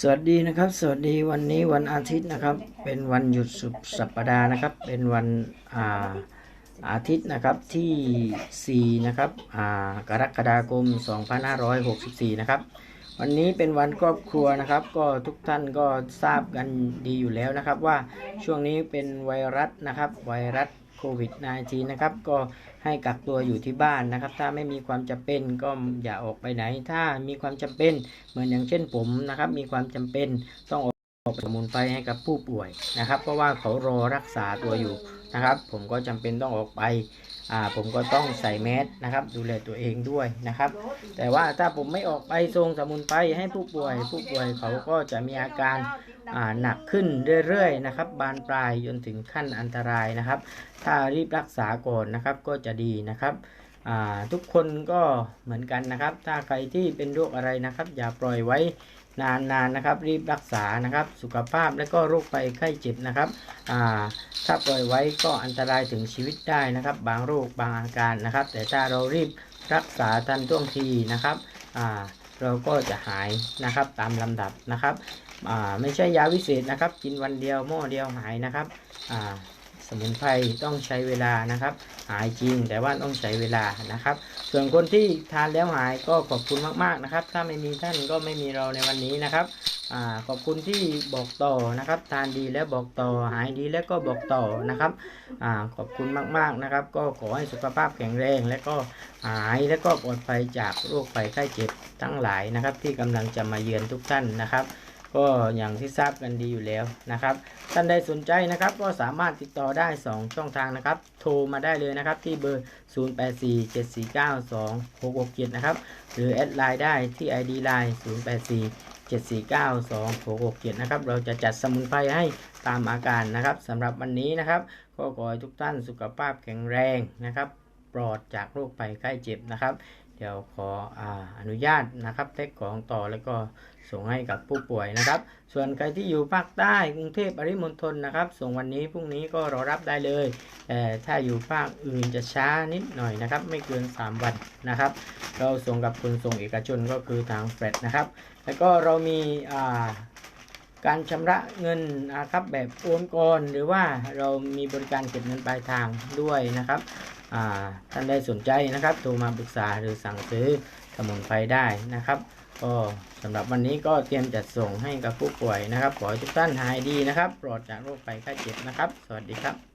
สวัสดีนะครับ สวัสดีวันนี้วันอาทิตย์นะครับ เป็นวันหยุดสุดสัปดาห์นะครับ เป็นวันอ่าอาทิตย์นะครับที่ 4 นะครับอ่ากรกฎาคม 2564 นะครับ วันนี้เป็นวันครอบครัวนะครับ ก็ทุกท่านก็ทราบกันดีอยู่แล้วนะครับ ว่าช่วงนี้เป็นไวรัสนะครับ ไวรัสโควิด -19 นะครับ ก็ให้กักตัวอยู่ที่บ้านนะครับ ถ้าไม่มีความจำเป็นก็อย่าออกไปไหน ถ้ามีความจำเป็นเหมือนอย่างเช่นผมนะครับ มีความจำเป็นต้องออกสมุนไพรให้กับผู้ป่วยนะครับ เพราะว่าเขารอรักษาตัวอยู่ นะครับ ผมก็จำเป็นต้องออกไปอ่าผมก็ต้องใส่แมสนะครับ ดูแลตัวเองด้วยนะครับ แต่ว่าถ้าผมไม่ออกไปส่งสมุนไพรให้ผู้ป่วย ผู้ป่วยเขาก็จะมีอาการอ่าหนักขึ้นเรื่อยๆนะครับ บานปลายจนถึงขั้นอันตรายนะครับ ถ้ารีบรักษาก่อนนะครับก็จะดีนะครับทุกคนก็เหมือนกันนะครับ ถ้าใครที่เป็นโรคอะไรนะครับ อย่าปล่อยไว้ นานๆนะครับ รีบรักษานะครับ สุขภาพและก็โรคภัยไข้เจ็บนะครับถ้าปล่อยไว้ก็อันตรายถึงชีวิตได้นะครับ บางโรคบางอาการนะครับ แต่ถ้าเรารีบรักษาทันท่วงทีนะครับเราก็จะหายนะครับตามลำดับนะครับไม่ใช่ยาวิเศษนะครับ กินวันเดียวหม้อเดียวหายนะครับสมุนไพรต้องใช้เวลานะครับ หายจริงแต่ว่าต้องใช้เวลานะครับ ส่วนคนที่ทานแล้วหายก็ขอบคุณมากๆนะครับ ถ้าไม่มีท่านก็ไม่มีเราในวันนี้นะครับอขอบคุณที่บอกต่อนะครับ ทานดีแล้วบอกต่อหายดีแล้วก็บอกต่อนะครับอขอบคุณมากๆนะครับ ก็ขอให้สุขภาพแข็งแรง และก็หายและก็ปลอดภัยจากโรคภัยไข้เจ็บทั้งหลายนะครับ ที่กำลังจะมาเยือนทุกท่านนะครับ ก็อย่างที่ทราบกันดีอยู่แล้วนะครับ ท่านใดสนใจนะครับ ก็สามารถติดต่อได้ 2 ช่องทางนะครับ โทรมาได้เลยนะครับ ที่เบอร์ 0847492667 นะครับ หรือแอดไลน์ได้ที่ ID Line 0847492667 นะครับ เราจะจัดสมุนไพรให้ตามอาการนะครับสำหรับวันนี้นะครับ ก็ขอให้ทุกท่านสุขภาพแข็งแรงนะครับ ปลอดจากโรคภัยไข้เจ็บนะครับ เดี๋ยวขอออนุญาตนะครับแท็กของต่อแล้วก็ส่งให้กับผู้ป่วยนะครับ ส่วนใครที่อยู่ภาคใต้กรุงเทพปริมณฑลนะครับ ส่งวันนี้พรุ่งนี้ก็รอรับได้เลยแต่ถ้าอยู่ภาคอื่นจะช้านิดหน่อยนะครับ ไม่เกิน 3 วันนะครับ เราส่งกับขนส่งเอกชนก็คือทางแฟลตนะครับ แล้วก็เรามีอ่า การชำระเงินนะครับแบบโอนก่อนหรือว่าเรามีบริการเก็บเงินปลายทางด้วยนะครับท่านใดสนใจนะครับโทรมาปรึกษาหรือสั่งซื้อสมุนไพรได้นะครับก็สำหรับวันนี้ก็เตรียมจัดส่งให้กับผู้ป่วยนะครับ ขอให้ทุกท่านหายดีนะครับ ปลอดจากโรคภัยไข้เจ็บนะครับ สวัสดีครับ